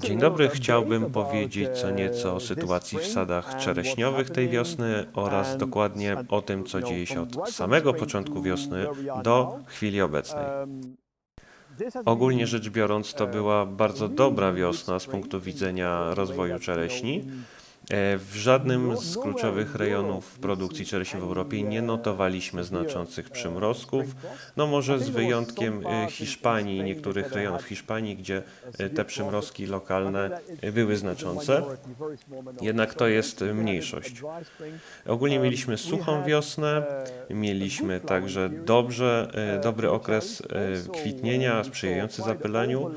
Dzień dobry, chciałbym powiedzieć co nieco o sytuacji w sadach czereśniowych tej wiosny oraz dokładnie o tym, co dzieje się od samego początku wiosny do chwili obecnej. Ogólnie rzecz biorąc, to była bardzo dobra wiosna z punktu widzenia rozwoju czereśni. E, W żadnym z kluczowych rejonów produkcji czereśni w Europie nie notowaliśmy znaczących przymrozków. No może z wyjątkiem e, Hiszpanii niektórych rejonów Hiszpanii, gdzie e, te przymrozki lokalne były znaczące. Jednak to jest mniejszość. Ogólnie mieliśmy suchą wiosnę, mieliśmy także dobrze, dobry okres kwitnienia sprzyjający zapyleniu.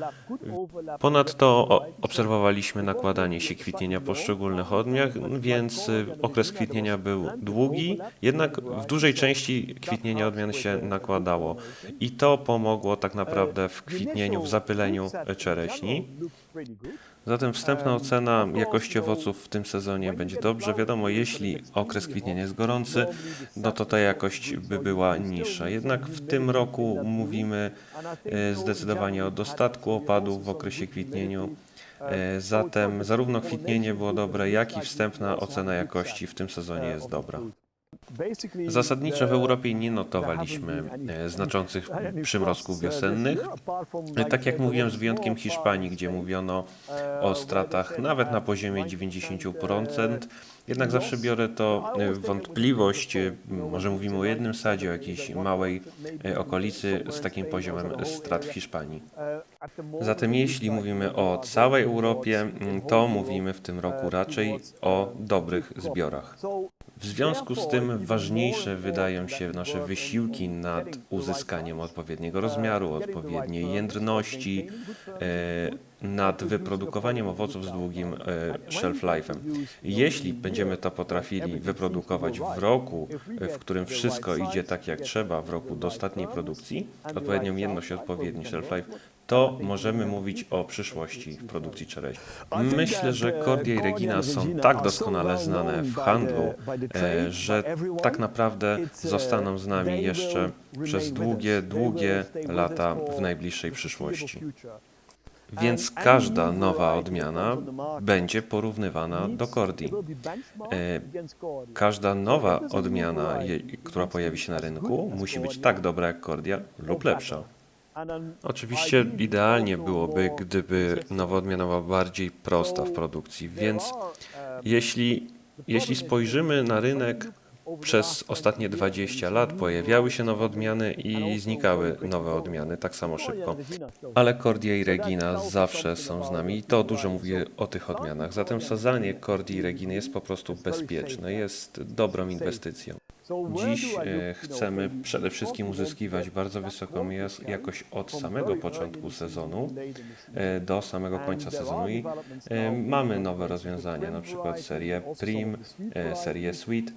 Ponadto obserwowaliśmy nakładanie się kwitnienia poszczególnych odmian, więc y, okres kwitnienia był długi, jednak w dużej części kwitnienia odmian się nakładało. I to pomogło tak naprawdę w kwitnieniu, w zapyleniu czereśni. Zatem wstępna ocena jakości owoców w tym sezonie będzie dobrze. Wiadomo, jeśli okres kwitnienia jest gorący, no to ta jakość by była niższa. Jednak w tym roku mówimy e, zdecydowanie o dostatku opadów w okresie kwitnieniu. E, Zatem zarówno kwitnienie było dobre, jak i wstępna ocena jakości w tym sezonie jest dobra. Zasadniczo w Europie nie notowaliśmy e, znaczących przymrozków wiosennych. Tak jak mówiłem, z wyjątkiem Hiszpanii, gdzie mówiono o stratach nawet na poziomie 90%. Jednak zawsze biorę to e, wątpliwość, e, może mówimy o jednym sadzie, o jakiejś małej e, okolicy z takim poziomem strat w Hiszpanii. Zatem jeśli mówimy o całej Europie, to mówimy w tym roku raczej o dobrych zbiorach. W związku z tym ważniejsze wydają się nasze wysiłki nad uzyskaniem odpowiedniego rozmiaru, odpowiedniej jędrności, nad wyprodukowaniem owoców z długim e, shelf life'em. Jeśli będziemy to potrafili wyprodukować w roku, e, w którym wszystko idzie tak jak trzeba, w roku dostatniej produkcji, odpowiednią jemność i odpowiedni shelf life, to możemy mówić o przyszłości w produkcji czereśni. Myślę, że Cordia i Regina są tak doskonale znane w handlu, e, że tak naprawdę zostaną z nami jeszcze przez długie, długie lata w najbliższej przyszłości. Więc każda nowa odmiana będzie porównywana do Cordii. E, Każda nowa odmiana, która pojawi się na rynku, musi być tak dobra jak Cordia lub lepsza. Oczywiście idealnie byłoby, gdyby nowa odmiana była bardziej prosta w produkcji, więc jeśli, jeśli spojrzymy na rynek przez ostatnie 20 lat, pojawiały się nowe odmiany i znikały nowe odmiany tak samo szybko. Ale Cordia i Regina zawsze są z nami i to dużo mówi o tych odmianach. Zatem sadzanie Cordii i Reginy jest po prostu bezpieczne, jest dobrą inwestycją. Dziś e, chcemy przede wszystkim uzyskiwać bardzo wysoką jakość od samego początku sezonu e, do samego końca sezonu i e, mamy nowe rozwiązania, na przykład serię Prim, serię Sweet,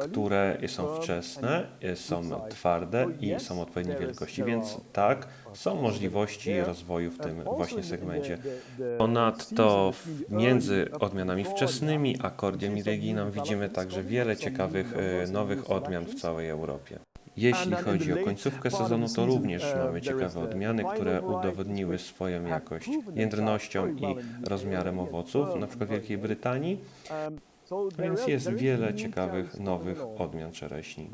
które są wczesne, są twarde i są odpowiedniej wielkości, więc tak, są możliwości rozwoju w tym właśnie segmencie. Ponadto między odmianami wczesnymi a Cordią i Reginą widzimy także wiele ciekawych e, odmian w całej Europie. Jeśli chodzi o końcówkę sezonu, to również mamy ciekawe odmiany, które udowodniły swoją jakość jędrnością i rozmiarem owoców, na przykład w Wielkiej Brytanii, więc jest wiele ciekawych nowych odmian czereśni.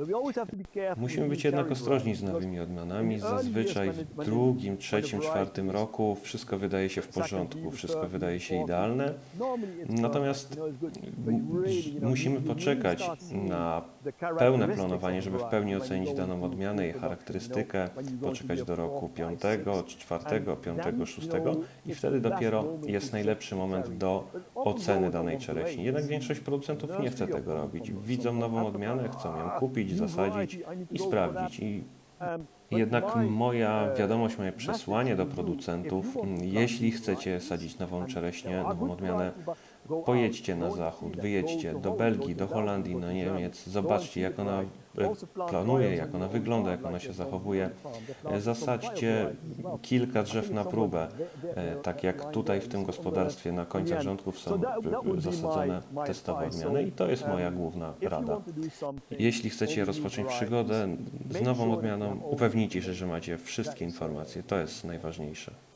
Musimy być jednak ostrożni z nowymi odmianami. Zazwyczaj w drugim, trzecim, czwartym roku wszystko wydaje się w porządku, wszystko wydaje się idealne. Natomiast musimy poczekać na pełne planowanie, żeby w pełni ocenić daną odmianę, jej charakterystykę, poczekać do roku piątego, czwartego, piątego, szóstego i wtedy dopiero jest najlepszy moment do oceny danej czereśni. Jednak większość producentów nie chce tego robić. Widzą nową odmianę, chcą ją kupić, zasadzić i sprawdzić. I jednak moja wiadomość, moje przesłanie do producentów, jeśli chcecie sadzić nową czereśnię, nową odmianę, pojedźcie na zachód, wyjedźcie do Belgii, do Holandii, do Niemiec, zobaczcie jak ona planuje, jak ona wygląda, jak ona się zachowuje. Zasadźcie kilka drzew na próbę, e, tak jak tutaj w tym gospodarstwie na końcach rządków są zasadzone testowe odmiany. I to jest moja główna rada. Jeśli chcecie rozpocząć przygodę z nową odmianą, upewnijcie się, że macie wszystkie informacje. To jest najważniejsze.